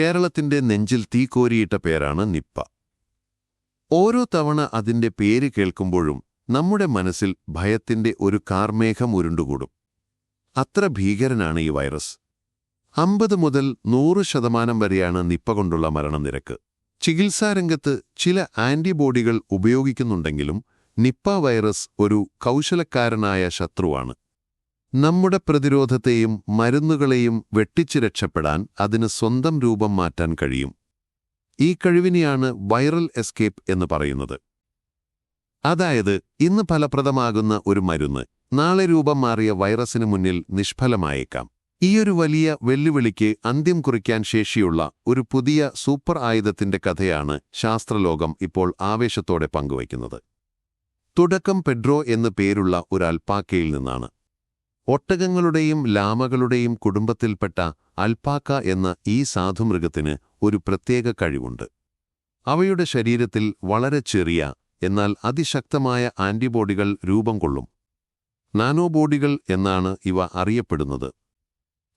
കേരളത്തിന്റെ നെഞ്ചിൽ തീക്കോരിയിട്ട പേരാണ് നിപ്പ. ഓരോ തവണ അതിന്റെ പേര് കേൾക്കുമ്പോഴും നമ്മുടെ മനസ്സിൽ ഭയത്തിന്റെ ഒരു കാർമേഘം ഉരുണ്ടുകൂടും. അത്ര ഭീകരനാണ് ഈ വൈറസ്. അമ്പത് മുതൽ നൂറ് ശതമാനം വരെയാണ് നിപ്പ കൊണ്ടുള്ള മരണനിരക്ക്. ചികിത്സാരംഗത്ത് ചില ആന്റിബോഡികൾ ഉപയോഗിക്കുന്നുണ്ടെങ്കിലും നിപ്പ വൈറസ് ഒരു കൗശലക്കാരനായ ശത്രുവാണ്. നമ്മുടെ പ്രതിരോധത്തെയും മരുന്നുകളെയും വെട്ടിച്ചു രക്ഷപ്പെടാൻ അതിന് സ്വന്തം രൂപം മാറ്റാൻ കഴിയും. ഈ കഴിവിനെയാണ് വൈറൽ എസ്കേപ്പ് എന്ന് പറയുന്നത്. അതായത് ഇന്ന് ഫലപ്രദമാകുന്ന ഒരു മരുന്ന് നാളെ രൂപം മാറിയ വൈറസിന് മുന്നിൽ നിഷ്ഫലമായേക്കാം. ഈയൊരു വലിയ വെല്ലുവിളിക്ക് അന്ത്യം കുറിക്കാൻ ശേഷിയുള്ള ഒരു പുതിയ സൂപ്പർ ആയുധത്തിന്റെ കഥയാണ് ശാസ്ത്രലോകം ഇപ്പോൾ ആവേശത്തോടെ പങ്കുവയ്ക്കുന്നത്. തുടക്കം പെഡ്രോ എന്നു പേരുള്ള ഒരു അൽപ്പാക്കയിൽ നിന്നാണ്. ഒട്ടകങ്ങളുടെയും ലാമകളുടെയും കുടുംബത്തിൽപ്പെട്ട അൽപ്പാക്ക എന്ന ഈ സാധുമൃഗത്തിന് ഒരു പ്രത്യേക കഴിവുണ്ട്. അവയുടെ ശരീരത്തിൽ വളരെ ചെറിയ എന്നാൽ അതിശക്തമായ ആന്റിബോഡികൾ രൂപം കൊള്ളും. നാനോബോഡികൾ എന്നാണ് ഇവ അറിയപ്പെടുന്നത്.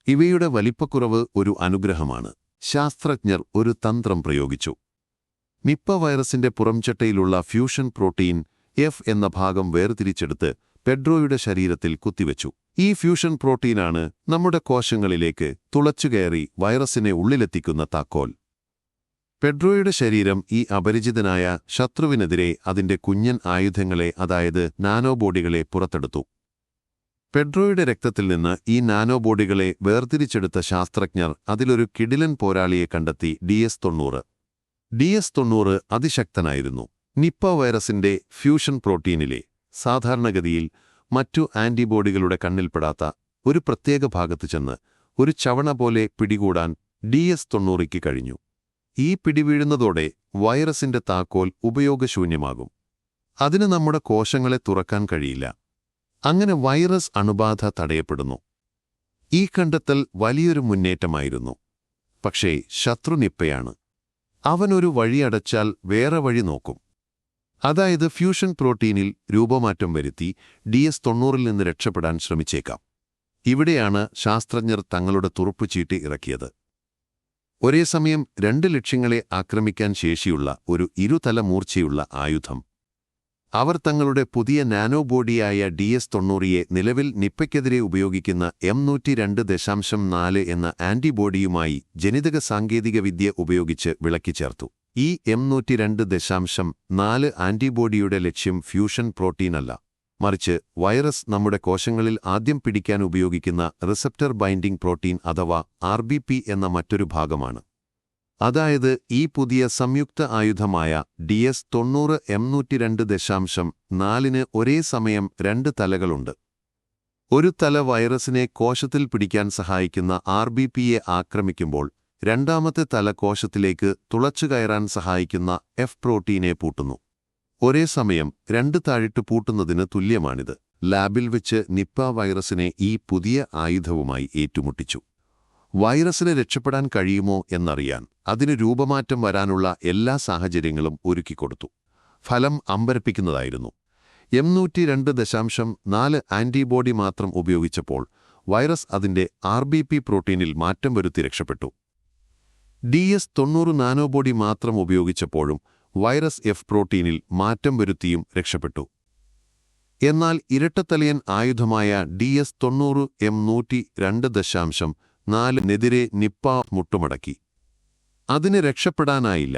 ഇവയുടെ വലിപ്പക്കുറവ് ഒരു അനുഗ്രഹമാണ്. ശാസ്ത്രജ്ഞർ ഒരു തന്ത്രം പ്രയോഗിച്ചു. നിപ്പ വൈറസിന്റെ പുറംചട്ടയിലുള്ള ഫ്യൂഷൻ പ്രോട്ടീൻ എഫ് എന്ന ഭാഗം വേർതിരിച്ചെടുത്ത് പെഡ്രോയുടെ ശരീരത്തിൽ കുത്തിവെച്ചു. ഈ ഫ്യൂഷൻ പ്രോട്ടീനാണ് നമ്മുടെ കോശങ്ങളിലേക്ക് തുളച്ചുകയറി വൈറസിനെ ഉള്ളിലെത്തിക്കുന്ന താക്കോൽ. പെഡ്രോയുടെ ശരീരം ഈ അപരിചിതനായ ശത്രുവിനെതിരെ അതിന്റെ കുഞ്ഞൻ ആയുധങ്ങളെ അതായത് നാനോബോഡികളെ പുറത്തെടുത്തു. പെഡ്രോയുടെ രക്തത്തിൽ നിന്ന് ഈ നാനോബോഡികളെ വേർതിരിച്ചെടുത്ത ശാസ്ത്രജ്ഞർ അതിലൊരു കിടിലൻ പോരാളിയെ കണ്ടെത്തി ഡി എസ് തൊണ്ണൂറ്. ഡി എസ് തൊണ്ണൂറ് അതിശക്തനായിരുന്നു. നിപ്പ വൈറസിന്റെ ഫ്യൂഷൻ പ്രോട്ടീനിലെ സാധാരണഗതിയിൽ മറ്റു ആന്റിബോഡികളുടെ കണ്ണിൽപ്പെടാത്ത ഒരു പ്രത്യേക ഭാഗത്ത് ചെന്ന് ഒരു ചവണ പോലെ പിടികൂടാൻ ഡി എസ് തൊണ്ണൂറിക്ക് കഴിഞ്ഞു. ഈ പിടിവീഴുന്നതോടെ വൈറസിന്റെ താക്കോൽ ഉപയോഗശൂന്യമാകും. അതിന് നമ്മുടെ കോശങ്ങളെ തുറക്കാൻ കഴിയില്ല. അങ്ങനെ വൈറസ് അണുബാധ തടയപ്പെടുന്നു. ഈ കണ്ടെത്തൽ വലിയൊരു മുന്നേറ്റമായിരുന്നു. പക്ഷേ ശത്രു നിപ്പയാണ് അവനൊരു വഴിയടച്ചാൽ വേറെ വഴി നോക്കും. അതായത് ഫ്യൂഷൻ പ്രോട്ടീനിൽ രൂപമാറ്റം വരുത്തി ഡി എസ് തൊണ്ണൂറിൽ നിന്ന് രക്ഷപ്പെടാൻ ശ്രമിച്ചേക്കാം. ഇവിടെയാണ് ശാസ്ത്രജ്ഞർ തങ്ങളുടെ തുറപ്പുചീട്ടി ഇറക്കിയത്. ഒരേ സമയം രണ്ട് ലക്ഷ്യങ്ങളെ ആക്രമിക്കാൻ ശേഷിയുള്ള ഒരു ഇരുതല മൂർച്ചയുള്ള ആയുധം. അവർ തങ്ങളുടെ പുതിയ നാനോബോഡിയായ ഡി എസ് തൊണ്ണൂറിയെ നിലവിൽ നിപ്പയ്ക്കെതിരെ ഉപയോഗിക്കുന്ന എം നൂറ്റി രണ്ട് ദശാംശം നാല് എന്ന ആന്റിബോഡിയുമായി ജനിതക സാങ്കേതികവിദ്യ ഉപയോഗിച്ച് വിളക്കിച്ചേർത്തു. ഈ എം നൂറ്റി രണ്ട് ദശാംശം നാല് ആന്റിബോഡിയുടെ ലക്ഷ്യം ഫ്യൂഷൻ പ്രോട്ടീനല്ല മറിച്ച് വൈറസ് നമ്മുടെ കോശങ്ങളിൽ ആദ്യം പിടിക്കാൻ ഉപയോഗിക്കുന്ന റിസപ്റ്റർ ബൈൻഡിംഗ് പ്രോട്ടീൻ അഥവാ ആർ എന്ന മറ്റൊരു ഭാഗമാണ്. അതായത് ഈ പുതിയ സംയുക്ത ആയുധമായ ഡി എസ് തൊണ്ണൂറ് എം നൂറ്റി രണ്ട് ദശാംശം നാലിന് ഒരേ സമയം രണ്ട് തലകളുണ്ട്. ഒരു തല വൈറസിനെ കോശത്തിൽ പിടിക്കാൻ സഹായിക്കുന്ന ആർ ആക്രമിക്കുമ്പോൾ രണ്ടാമത്തെ തല കോശത്തിലേക്ക് തുളച്ചുകയറാൻ സഹായിക്കുന്ന എഫ് പ്രോട്ടീനെ പൂട്ടുന്നു. ഒരേ സമയം രണ്ട് താഴിട്ട് പൂട്ടുന്നതിന് തുല്യമാണിത്. ലാബിൽ വെച്ച് നിപ്പ വൈറസിനെ ഈ പുതിയ ആയുധവുമായി ഏറ്റുമുട്ടിച്ചു. വൈറസിന് രക്ഷപ്പെടാൻ കഴിയുമോ എന്നറിയാൻ അതിന് രൂപമാറ്റം വരാനുള്ള എല്ലാ സാഹചര്യങ്ങളും ഒരുക്കിക്കൊടുത്തു. ഫലം അമ്പരപ്പിക്കുന്നതായിരുന്നു. എം നൂറ്റി രണ്ട് ദശാംശം നാല് ആന്റിബോഡി മാത്രം ഉപയോഗിച്ചപ്പോൾ വൈറസ് അതിന്റെ ആർ ബി പി പ്രോട്ടീനിൽ മാറ്റം വരുത്തി രക്ഷപ്പെട്ടു. ഡി എസ് തൊണ്ണൂറ് നാനോബോഡി മാത്രം ഉപയോഗിച്ചപ്പോഴും വൈറസ് എഫ് പ്രോട്ടീനിൽ മാറ്റം വരുത്തിയും രക്ഷപ്പെട്ടു. എന്നാൽ ഇരട്ടത്തലയൻ ആയുധമായ ഡി എസ് തൊണ്ണൂറ് എം നൂറ്റി രണ്ട് ദശാംശം നാലിനെതിരെ നിപ്പ മുട്ടുമടക്കി. അതിന് രക്ഷപ്പെടാനായില്ല.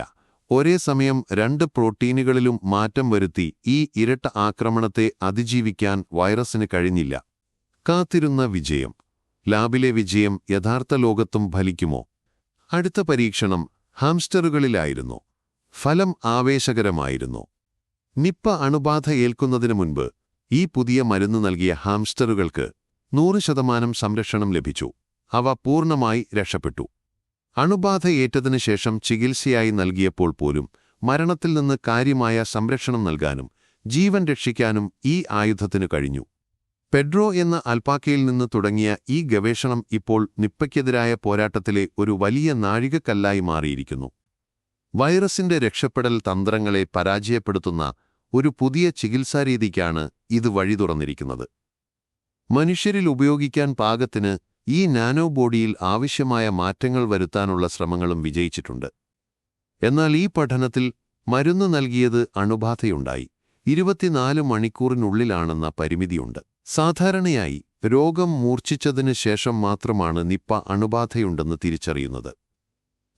ഒരേ സമയം രണ്ട് പ്രോട്ടീനുകളിലും മാറ്റം വരുത്തി ഈ ഇരട്ട ആക്രമണത്തെ അതിജീവിക്കാൻ വൈറസിന് കഴിഞ്ഞില്ല. കാത്തിരുന്ന വിജയം. ലാബിലെ വിജയം യഥാർത്ഥ ലോകത്തും ഫലിക്കുമോ? അടുത്ത പരീക്ഷണം ഹാംസ്റ്ററുകളിലായിരുന്നു. ഫലം ആവേശകരമായിരുന്നു. നിപ്പ അണുബാധ ഏൽക്കുന്നതിനു മുൻപ് ഈ പുതിയ മരുന്ന് നൽകിയ ഹാംസ്റ്ററുകൾക്ക് നൂറ് ശതമാനം സംരക്ഷണം ലഭിച്ചു. അവ പൂർണമായി രക്ഷപ്പെട്ടു. അണുബാധ ഏറ്റതിനു ശേഷം ചികിത്സയായി നൽകിയപ്പോൾ പോലും മരണത്തിൽ നിന്ന് കാര്യമായ സംരക്ഷണം നൽകാനും ജീവൻ രക്ഷിക്കാനും ഈ ആയുധത്തിനു കഴിഞ്ഞു. പെഡ്രോ എന്ന അൽപാക്കയിൽ നിന്ന് തുടങ്ങിയ ഈ ഗവേഷണം ഇപ്പോൾ നിപ്പയ്ക്കെതിരായ പോരാട്ടത്തിലെ ഒരു വലിയ നാഴികക്കല്ലായി മാറിയിരിക്കുന്നു. വൈറസിന്റെ രക്ഷപ്പെടൽ തന്ത്രങ്ങളെ പരാജയപ്പെടുത്തുന്ന ഒരു പുതിയ ചികിത്സാരീതിക്കാണ് ഇത് വഴി തുറന്നിരിക്കുന്നത്. മനുഷ്യരിൽ ഉപയോഗിക്കാൻ പാകത്തിന് ഈ നാനോ ബോഡിയിൽ ആവശ്യമായ മാറ്റങ്ങൾ വരുത്താനുള്ള ശ്രമങ്ങളും വിജയിച്ചിട്ടുണ്ട്. എന്നാൽ ഈ പഠനത്തിൽ മരുന്ന് നൽകിയത് അണുബാധയുണ്ടായി. ഇരുപത്തിനാല് മണിക്കൂറിനുള്ളിലാണെന്ന പരിമിതിയുണ്ട്. സാധാരണയായി രോഗം മൂർച്ഛിച്ചതിന് ശേഷം മാത്രമാണ് നിപ്പ അണുബാധയുണ്ടെന്ന് തിരിച്ചറിയുന്നത്.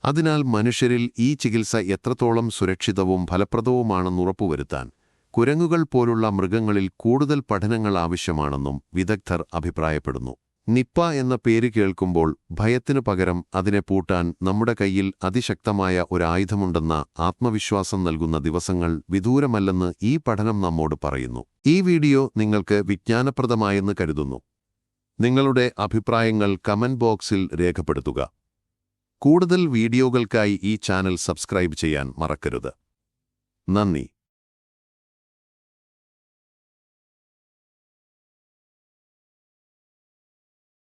അതിനാൽ മനുഷ്യരിൽ ഈ ചികിത്സ എത്രത്തോളം സുരക്ഷിതവും ഫലപ്രദവുമാണെന്ന് ഉറപ്പുവരുത്താൻ കുരങ്ങുകൾ പോലുള്ള മൃഗങ്ങളിൽ കൂടുതൽ പഠനങ്ങൾ ആവശ്യമാണെന്നും വിദഗ്ധർ അഭിപ്രായപ്പെടുന്നു. നിപ്പ എന്ന പേര് കേൾക്കുമ്പോൾ ഭയത്തിനു പകരം അതിനെ പൂട്ടാൻ നമ്മുടെ കയ്യിൽ അതിശക്തമായ ഒരായുധമുണ്ടെന്ന ആത്മവിശ്വാസം നൽകുന്ന ദിവസങ്ങൾ വിദൂരമല്ലെന്ന് ഈ പഠനം നമ്മോട് പറയുന്നു. ഈ വീഡിയോ നിങ്ങൾക്ക് വിജ്ഞാനപ്രദമായെന്ന് കരുതുന്നു. നിങ്ങളുടെ അഭിപ്രായങ്ങൾ കമന്റ് ബോക്സിൽ രേഖപ്പെടുത്തുക. കൂടുതൽ വീഡിയോകൾക്കായി ഈ ചാനൽ സബ്സ്ക്രൈബ് ചെയ്യാൻ മറക്കരുത്. നന്ദി.